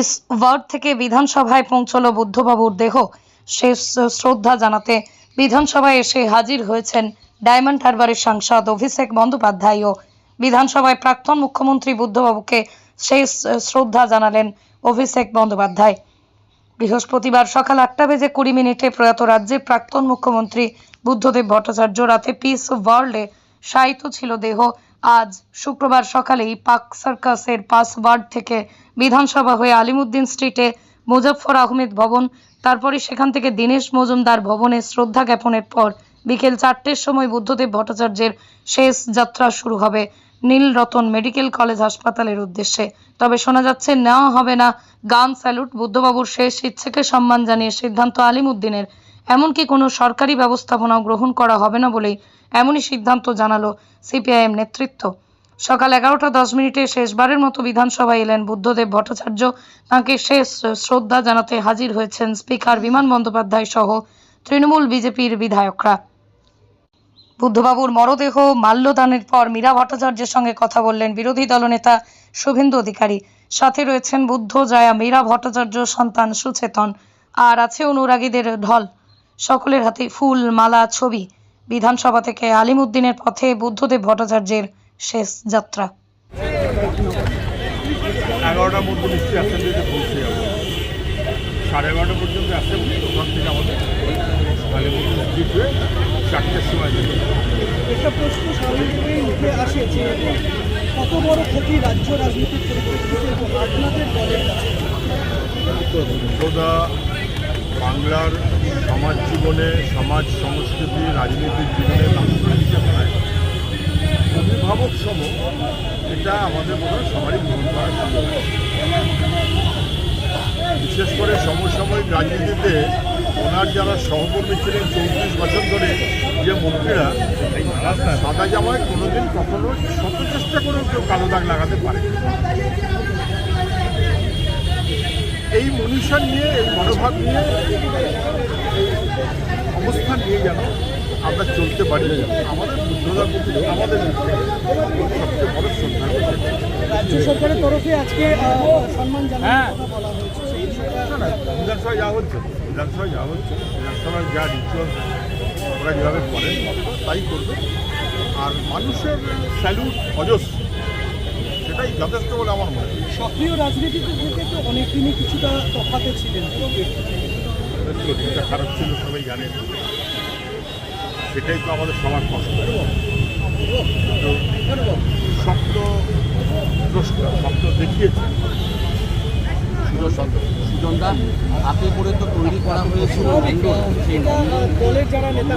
Piece word থেকে বিধানসভায় পৌঁছল বুদ্ধবাবুর দেহ। শেষ শ্রদ্ধা জানাতে বিধানসভায় এসে হাজির হয়েছেন ডায়মন্ড হারবারের সাংসদ অভিষেক বন্দ্যোপাধ্যায় ও বিধানসভায় প্রাক্তন মুখ্যমন্ত্রী বুদ্ধবাবুকে শেষ শ্রদ্ধা জানালেন অভিষেক বন্দ্যোপাধ্যায়। বৃহস্পতিবার সকাল আটটা বেজে কুড়ি মিনিটে প্রয়াত রাজ্যের প্রাক্তন মুখ্যমন্ত্রী বুদ্ধদেব ভট্টাচার্য রাতে পিস ওয়ার্ল্ডে শায়িত ছিল দেহ। আজ শুক্রবার সকালেই পাক সার্কাসের পাস ওয়ার্ড থেকে বিধানসভা হয়ে আলিমুদ্দিন স্ট্রিটে মুজফ্ফর আহমেদ ভবন, তারপরে সেখান থেকে দীনেশ মজুমদার ভবনে শ্রদ্ধা জ্ঞাপনের পর বিকেল চারটের সময় বুদ্ধদেব ভট্টাচার্যের শেষ যাত্রা শুরু হবে নীলরতন মেডিকেল কলেজ হাসপাতালের উদ্দেশ্যে। তবে শোনা যাচ্ছে, নেওয়া হবে না। গান স্যালুট, বুদ্ধবাবুর শেষ ইচ্ছেকে সম্মান জানিয়ে সিদ্ধান্ত আলিমুদ্দিনের। এমনকি কোনো সরকারি ব্যবস্থাপনাও গ্রহণ করা হবে না বলেই এমনই সিদ্ধান্ত জানালো সিপিআইএম নেতৃত্ব। সকাল এগারোটা দশ মিনিটে শেষবারের মতো বিধানসভায় এলেন বুদ্ধদেব ভট্টাচার্য। তাঁকে শেষ শ্রদ্ধা জানাতে হাজির হয়েছেন স্পিকার বিমান বন্দ্যোপাধ্যায় সহ তৃণমূল বিজেপির বিধায়করা। বুদ্ধবাবুর মরদেহ মাল্যদানের পর মীরা ভট্টাচার্যের সঙ্গে কথা বললেন বিরোধী দলনেতা শুভেন্দু অধিকারী। সাথে রয়েছেন বুদ্ধ, জয়া, মীরা ভট্টাচার্য, সন্তান সুচেতন। আর আছে অনুরাগীদের ঢল। সকলের হাতে ফুল মালা ছবি। বিধানসভা থেকে আলিমুদ্দিনের পথে বুদ্ধদেব ভট্টাচার্যের শেষ যাত্রা। এগারোটার মধ্যে নিশ্চয়ই অ্যাসেম্বলিতে পৌঁছে যাব। সাড়ে এগারোটা পর্যন্ত অ্যাসেম্বলি ওখান থেকে আমাদের আলিমুদ্দিন স্ট্রিট হয়ে চারটের সময় যেতে একটা প্রশ্ন স্বাভাবিকভাবেই উঠে আসে যে কত বড় ক্ষতি রাজ্য রাজনীতির পরিপ্রেক্ষিতে আপনাদের দলের কাছে? সর্বদা বাংলার সমাজ জীবনে, সমাজ সংস্কৃতি রাজনীতির জীবনে নাগরিক চেতনায় অভিভাবক সম, এটা আমাদের মনে হয় সবারই গ্রহণ বিশেষ করে সমসাময়িক রাজনীতিতে ওনার যারা সহকর্মী ছিলেন চৌত্রিশ বছর ধরে, যে মন্ত্রীরা, সাদা জামায় কোনোদিন কখনো শত চেষ্টা করেও কেউ কালো দাগ লাগাতে পারে। এই মনীষা নিয়ে এই মনোভাব নিয়ে অবস্থান নিয়ে যেন আমরা চলতে পারি। আমাদের বুদ্ধদার প্রতি আমাদের সবচেয়ে বড় শ্রদ্ধা। রাজ্য সরকারের তরফে আজকে সম্মান জানানোর কথা বলা হয়েছে। সেই বিষয়ে না না বিধানসভায় যা হচ্ছে বিধানসভায় যা হচ্ছে বিধানসভায় যা রিচুয়াল ওরা যেভাবে করেন তাই করবে। আর মানুষের স্যালুট অজস্র। সেটাই যথেষ্ট বলে আমার মনে হয়। সক্রিয় রাজনীতিতে থেকে তো অনেকদিনই কিছুটা তফাতে ছিলেন। চরিত্রটা খারাপ ছিল সবাই জানেন সেটাই তো আমাদের সবার কষ্ট। স্বপ্ন দ্রষ্টা স্বপ্ন দেখিয়েছে। সুজনদা হাতে করে তো তৈরি করা হয়েছিল দলের যারা নেতা